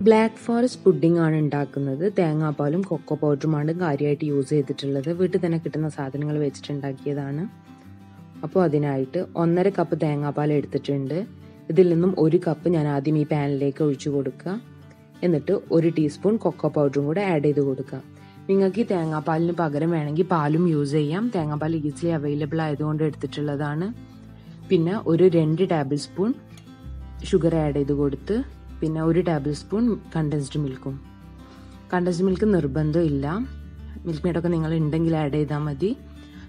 Black forest pudding ആണ് ഉണ്ടാക്കുന്നത്. തേങ്ങാപ്പാലും കൊക്കോ പൗഡറുമാണ് കാര്യമായിട്ട് യൂസ് ചെയ്തിട്ടുള്ളത്. വീട്ടിൽ തന്നെ കിട്ടുന്ന സാധനങ്ങൾ വെച്ചിട്ട് ഉണ്ടാക്കിയതാണ് അപ്പോൾ അതിനായിട്ട് ഒന്നര കപ്പ് തേങ്ങാപ്പാൽ എടുത്തിട്ടുണ്ട്. ഇതിൽ നിന്നും ഒരു കപ്പ് ഞാൻ ആദ്യം ഈ പാനിലേക്ക് ഒഴിച്ചു കൊടുക്കുക. എന്നിട്ട് ഒരു ടീസ്പൂൺ കൊക്കോ പൗഡറും കൂടെ ആഡ് ചെയ്ത് കൊടുക്കുക. നിങ്ങൾക്ക് ഈ തേങ്ങാപ്പാലിന് പകരം വേണമെങ്കിൽ പാലും യൂസ് ചെയ്യാം. തേങ്ങാപ്പാൽ ഈസിലി അവൈലബിൾ ആയതുകൊണ്ട് എടുത്തിട്ടുള്ളതാണ്. പിന്നെ ഒരു രണ്ട് ടേബിൾ സ്പൂൺ ഷുഗർ ആഡ് ചെയ്ത് കൊടുത്ത് പിന്നെ ഒരു ടേബിൾ സ്പൂൺ കണ്ടൻസ്ഡ് മിൽക്കും കണ്ടൻസ്ഡ് മിൽക്ക് നിർബന്ധമില്ല. മിൽക്ക് മെയ്ഡൊക്കെ നിങ്ങൾ ഉണ്ടെങ്കിൽ ആഡ് ചെയ്താൽ മതി.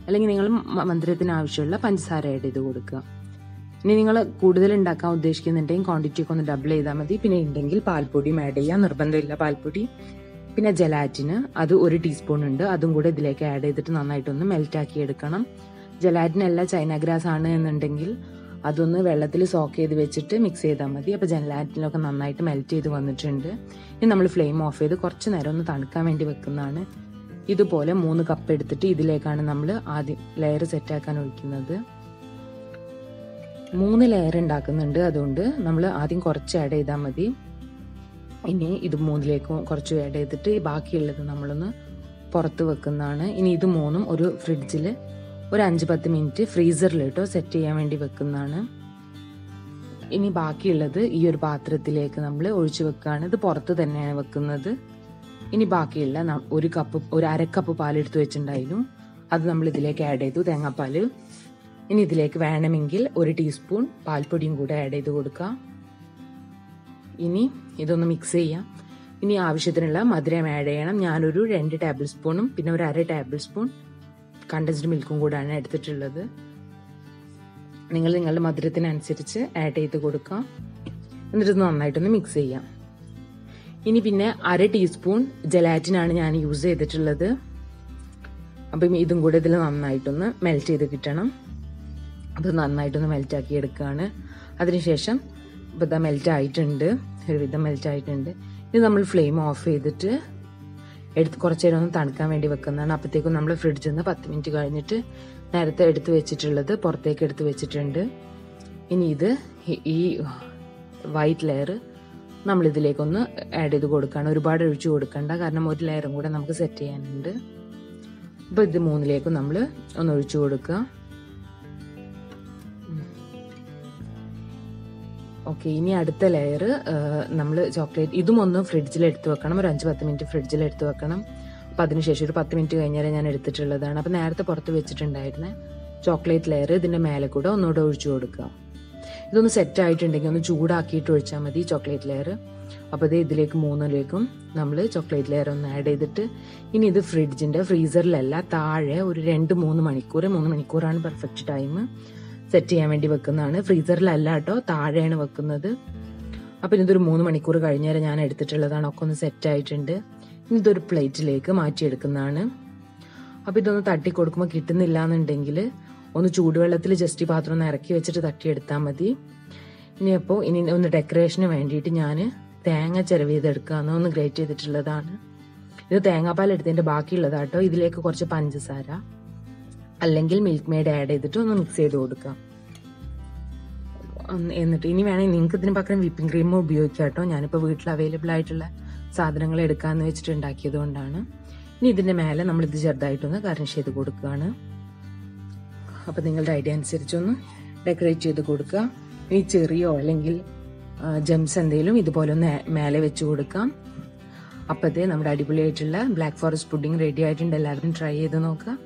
അല്ലെങ്കിൽ നിങ്ങൾ മന്ദിരത്തിന് ആവശ്യമുള്ള പഞ്ചസാര ആഡ് ചെയ്ത് കൊടുക്കുക. ഇനി നിങ്ങൾ കൂടുതൽ ഉണ്ടാക്കാൻ ഉദ്ദേശിക്കുന്നുണ്ടെങ്കിൽ ക്വാണ്ടിറ്റി ഒക്കെ ഒന്ന് ഡബിൾ ചെയ്താൽ മതി. പിന്നെ ഉണ്ടെങ്കിൽ പാൽപ്പൊടിയും ആഡ് ചെയ്യാം. നിർബന്ധമില്ല പാൽപ്പൊടി. പിന്നെ ജലാറ്റിന് അത് ഒരു ടീസ്പൂൺ ഉണ്ട്. അതും കൂടെ ഇതിലേക്ക് ആഡ് ചെയ്തിട്ട് നന്നായിട്ടൊന്ന് മെൽറ്റാക്കി എടുക്കണം. ജലാറ്റിനല്ല ചൈന ഗ്രാസ് ആണ് എന്നുണ്ടെങ്കിൽ അതൊന്ന് വെള്ളത്തിൽ സോക്ക് ചെയ്ത് വെച്ചിട്ട് മിക്സ് ചെയ്താൽ മതി. അപ്പോൾ ജനലാറ്റിനൊക്കെ നന്നായിട്ട് മെൽറ്റ് ചെയ്ത് വന്നിട്ടുണ്ട്. ഇനി നമ്മൾ ഫ്ലെയിം ഓഫ് ചെയ്ത് കുറച്ച് നേരം ഒന്ന് തണുക്കാൻ വേണ്ടി വെക്കുന്നതാണ്. ഇതുപോലെ മൂന്ന് കപ്പ് എടുത്തിട്ട് ഇതിലേക്കാണ് നമ്മൾ ആദ്യം ലെയർ സെറ്റാക്കാൻ ഒഴിക്കുന്നത്. മൂന്ന് ലെയർ ഉണ്ടാക്കുന്നുണ്ട്. അതുകൊണ്ട് നമ്മൾ ആദ്യം കുറച്ച് ആഡ് ചെയ്താൽ മതി. ഇനി ഇത് മൂന്നിലേക്കും കുറച്ച് ആഡ് ചെയ്തിട്ട് ബാക്കിയുള്ളത് നമ്മളൊന്ന് പുറത്ത് വെക്കുന്നതാണ്. ഇനി ഇത് മൂന്നും ഒരു ഫ്രിഡ്ജിൽ ഒരു അഞ്ച് പത്ത് മിനിറ്റ് ഫ്രീസറിലിട്ടോ സെറ്റ് ചെയ്യാൻ വേണ്ടി വെക്കുന്നതാണ്. ഇനി ബാക്കിയുള്ളത് ഈ ഒരു പാത്രത്തിലേക്ക് നമ്മൾ ഒഴിച്ചു വെക്കുകയാണ് ഇത് പുറത്ത് തന്നെയാണ് വെക്കുന്നത്. ഇനി ബാക്കിയുള്ള ഒരു കപ്പ് ഒരു അരക്കപ്പ് കപ്പ് പാലെടുത്ത് വെച്ചിട്ടുണ്ടായിരുന്നു. അത് നമ്മൾ ഇതിലേക്ക് ആഡ് ചെയ്തു തേങ്ങാപ്പാൽ ഇനി ഇതിലേക്ക് വേണമെങ്കിൽ ഒരു ടീസ്പൂൺ പാൽപ്പൊടിയും കൂടെ ആഡ് ചെയ്ത് കൊടുക്കാം. ഇനി ഇതൊന്ന് മിക്സ് ചെയ്യാം. ഇനി ആവശ്യത്തിനുള്ള മധുരം ആഡ് ചെയ്യണം. ഞാനൊരു രണ്ട് ടേബിൾ സ്പൂണും പിന്നെ ഒരു അര ടേബിൾ സ്പൂൺ കണ്ടൻസ്ഡ് മിൽക്കും കൂടാണ് എടുത്തിട്ടുള്ളത്. നിങ്ങൾ നിങ്ങളുടെ മധുരത്തിനനുസരിച്ച് ആഡ് ചെയ്ത് കൊടുക്കാം. എന്നിട്ട് നന്നായിട്ടൊന്ന് മിക്സ് ചെയ്യാം. ഇനി പിന്നെ അര ടീസ്പൂൺ ജലാറ്റിനാണ് ഞാൻ യൂസ് ചെയ്തിട്ടുള്ളത്. അപ്പം ഇതും കൂടെ ഇതിൽ നന്നായിട്ടൊന്ന് മെൽറ്റ് ചെയ്ത് കിട്ടണം. അത് നന്നായിട്ടൊന്ന് മെൽറ്റ് ആക്കി എടുക്കുകയാണ് അതിനുശേഷം ഇപ്പം ഇതാ മെൽറ്റ് ആയിട്ടുണ്ട്. ഒരുവിധം മെൽറ്റ് ആയിട്ടുണ്ട്. ഇത് നമ്മൾ ഫ്ലെയിം ഓഫ് ചെയ്തിട്ട് എടുത്ത് കുറച്ച് നേരം ഒന്ന് തണുക്കാൻ വേണ്ടി വെക്കുന്നതാണ്. അപ്പോഴത്തേക്കും നമ്മൾ ഫ്രിഡ്ജിൽ നിന്ന് പത്ത് മിനിറ്റ് കഴിഞ്ഞിട്ട് നേരത്തെ എടുത്ത് വെച്ചിട്ടുള്ളത് പുറത്തേക്ക് എടുത്ത് വെച്ചിട്ടുണ്ട്. ഇനി ഇത് ഈ വൈറ്റ് ലെയർ നമ്മൾ ഇതിലേക്കൊന്ന് ആഡ് ചെയ്ത് കൊടുക്കുകയാണ് ഒരുപാട് ഒഴിച്ചു കൊടുക്കണ്ട. കാരണം ഒരു ലെയറും കൂടെ നമുക്ക് സെറ്റ് ചെയ്യാനുണ്ട്. അപ്പോൾ ഇത് മൂന്നിലേക്കും നമ്മൾ ഒന്ന് ഒഴിച്ചു കൊടുക്കുക. ഓക്കെ ഇനി അടുത്ത ലെയർ നമ്മൾ ചോക്ലേറ്റ് ഇതും ഒന്ന് ഫ്രിഡ്ജിൽ എടുത്ത് വെക്കണം. ഒരു അഞ്ച് പത്ത് മിനിറ്റ് ഫ്രിഡ്ജിൽ എടുത്ത് വെക്കണം. അപ്പം അതിനുശേഷം ഒരു പത്ത് മിനിറ്റ് കഴിഞ്ഞാൽ ഞാൻ എടുത്തിട്ടുള്ളതാണ്. അപ്പം നേരത്തെ പുറത്ത് വെച്ചിട്ടുണ്ടായിരുന്ന ചോക്ലേറ്റ് ലെയർ ഇതിന്റെ മേലെ കൂടെ ഒന്നുകൂടെ ഒഴിച്ചു കൊടുക്കുക. ഇതൊന്ന് സെറ്റ് ആയിട്ടുണ്ടെങ്കിൽ ഒന്ന് ചൂടാക്കിയിട്ട് ഒഴിച്ചാൽ മതി ചോക്ലേറ്റ് ലെയർ അപ്പോൾ ഇത് ഇതിലേക്ക് മൂന്നിലേക്കും നമ്മൾ ചോക്ലേറ്റ് ലെയർ ഒന്ന് ആഡ് ചെയ്തിട്ട് ഇനി ഇത് ഫ്രിഡ്ജിന്റെ ഫ്രീസറിലല്ല താഴെ ഒരു രണ്ട് മൂന്ന് മണിക്കൂർ മൂന്ന് മണിക്കൂറാണ് പെർഫെക്റ്റ് ടൈം സെറ്റ് ചെയ്യാൻ വേണ്ടി വെക്കുന്നതാണ്. ഫ്രീസറിലല്ല കേട്ടോ താഴെയാണ് വെക്കുന്നത്. അപ്പം ഇതൊരു മൂന്ന് മണിക്കൂർ കഴിഞ്ഞ വരെ ഞാൻ എടുത്തിട്ടുള്ളതാണ്. ഒക്കെ ഒന്ന് സെറ്റ് ആയിട്ടുണ്ട്. ഇനി ഇതൊരു പ്ലേറ്റിലേക്ക് മാറ്റിയെടുക്കുന്നതാണ്. അപ്പം ഇതൊന്ന് തട്ടി കൊടുക്കുമ്പോൾ കിട്ടുന്നില്ല എന്നുണ്ടെങ്കിൽ ഒന്ന് ചൂടുവെള്ളത്തിൽ ജസ്റ്റ് പാത്രം ഒന്ന് ഇറക്കി വെച്ചിട്ട് തട്ടിയെടുത്താൽ മതി. ഇനി അപ്പോൾ ഇനി ഒന്ന് ഡെക്കറേഷന് വേണ്ടിയിട്ട് ഞാൻ തേങ്ങ ചിരവ് ചെയ്തെടുക്കാന്ന് ഒന്ന് ഗ്രേറ്റ് ചെയ്തിട്ടുള്ളതാണ്. ഇത് തേങ്ങാപ്പാൽ എടുത്തതിന്റെ ബാക്കിയുള്ളതാട്ടോ ഇതിലേക്ക് കുറച്ച് പഞ്ചസാര. അല്ലെങ്കിൽ മിൽക്ക് മെയ്ഡ് ആഡ് ചെയ്തിട്ട് ഒന്ന് മിക്സ് ചെയ്ത് കൊടുക്കാം. എന്നിട്ട് ഇനി വേണമെങ്കിൽ നിങ്ങൾക്ക് ഇതിന് പകരം വിപ്പിംഗ് ക്രീമും ഉപയോഗിക്കാം കേട്ടോ. ഞാനിപ്പോൾ വീട്ടിൽ അവൈലബിൾ ആയിട്ടുള്ള സാധനങ്ങൾ എടുക്കാന്ന് വെച്ചിട്ട് ഉണ്ടാക്കിയത് കൊണ്ടാണ്. ഇനി ഇതിന്റെ മേലെ നമ്മൾ ഇത് ചെറുതായിട്ടൊന്ന് ഗാർണിഷ് ചെയ്ത് കൊടുക്കുകയാണ് അപ്പോൾ നിങ്ങളുടെ ഐഡിയ അനുസരിച്ചൊന്ന് ഡെക്കറേറ്റ് ചെയ്ത് കൊടുക്കുക ഇനി ചെറിയോ അല്ലെങ്കിൽ ജംസ് എന്തെങ്കിലും ഇതുപോലെ ഒന്ന് മേലെ വെച്ച് കൊടുക്കാം. അപ്പോഴത്തേ നമ്മുടെ അടിപൊളിയായിട്ടുള്ള ബ്ലാക്ക് ഫോറസ്റ്റ് പുഡിംഗ് റെഡി ആയിട്ടുണ്ട്. എല്ലാവരും ട്രൈ ചെയ്ത് നോക്കുക